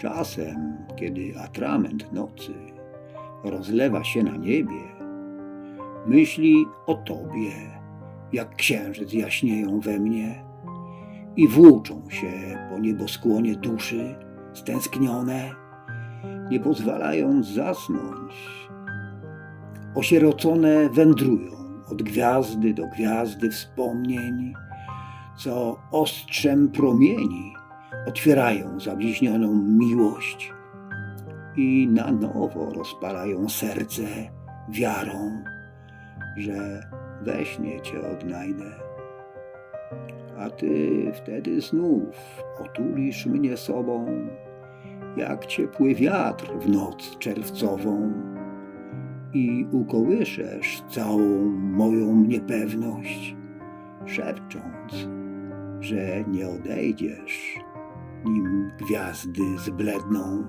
Czasem, kiedy atrament nocy rozlewa się na niebie, myśli o Tobie, jak księżyc jaśnieją we mnie i włóczą się po nieboskłonie duszy stęsknione, nie pozwalając zasnąć. Osierocone wędrują od gwiazdy do gwiazdy wspomnień, co ostrzem promieni otwierają zabliźnioną miłość i na nowo rozpalają serce wiarą, że we śnie Cię odnajdę. A Ty wtedy znów otulisz mnie sobą, jak ciepły wiatr w noc czerwcową i ukołyszesz całą moją niepewność, szepcząc, że nie odejdziesz, nim gwiazdy zbledną.